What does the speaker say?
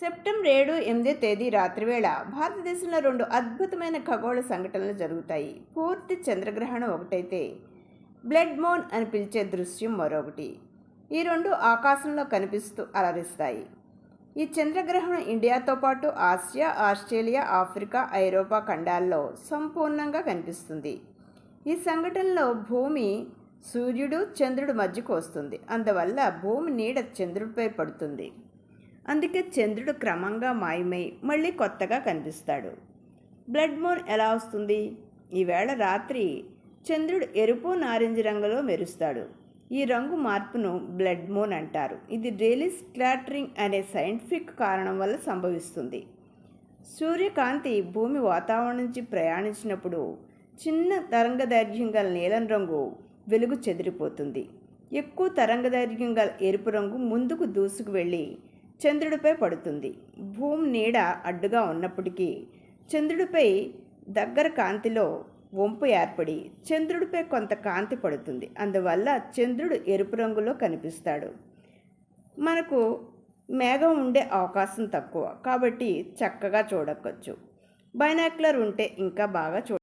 September ఏడు ఎనిమిది తేదీ రాత్రివేళ భారతదేశంలో రెండు అద్భుతమైన ఖగోళ సంఘటనలు జరుగుతాయి. పూర్తి చంద్రగ్రహణం ఒకటైతే బ్లడ్ మోన్ అని పిలిచే దృశ్యం మరొకటి. ఈ రెండు ఆకాశంలో కనిపిస్తూ అలరిస్తాయి. ఈ చంద్రగ్రహణం ఇండియాతో పాటు ఆసియా ఆస్ట్రేలియా ఆఫ్రికా ఐరోపా ఖండాల్లో సంపూర్ణంగా కనిపిస్తుంది. ఈ సంఘటనలో భూమి సూర్యుడు చంద్రుడు మధ్యకు వస్తుంది. అందువల్ల భూమి నీడ చంద్రుడిపై పడుతుంది. అందుకే చంద్రుడు క్రమంగా మాయమై మళ్ళీ కొత్తగా కనిపిస్తాడు. బ్లడ్ మూన్ ఎలా వస్తుంది? ఈవేళ రాత్రి చంద్రుడు ఎరుపు నారింజ రంగులో మెరుస్తాడు. ఈ రంగు మార్పును బ్లడ్ మూన్ అంటారు. ఇది రేలిస్ క్లాటరింగ్ అనే సైంటిఫిక్ కారణం వల్ల సంభవిస్తుంది. సూర్యకాంతి భూమి వాతావరణం నుంచి ప్రయాణించినప్పుడు చిన్న తరంగదైర్ఘ్యం గల నీలం రంగు వెలుగు చెదిరిపోతుంది. ఎక్కువ తరంగదైర్ఘ్యం గల ఎరుపు రంగు ముందుకు దూసుకు వెళ్ళి చంద్రుడిపై పడుతుంది. భూమి నీడ అడ్డుగా ఉన్నప్పటికీ చంద్రుడిపై దగ్గర కాంతిలో వంపు ఏర్పడి చంద్రుడిపై కొంత కాంతి పడుతుంది. అందువల్ల చంద్రుడు ఎరుపు రంగులో కనిపిస్తాడు. మనకు మేఘం ఉండే అవకాశం తక్కువ. కాబట్టి చక్కగా చూడవచ్చు బైనాక్యులర్ ఉంటే ఇంకా బాగా చూడ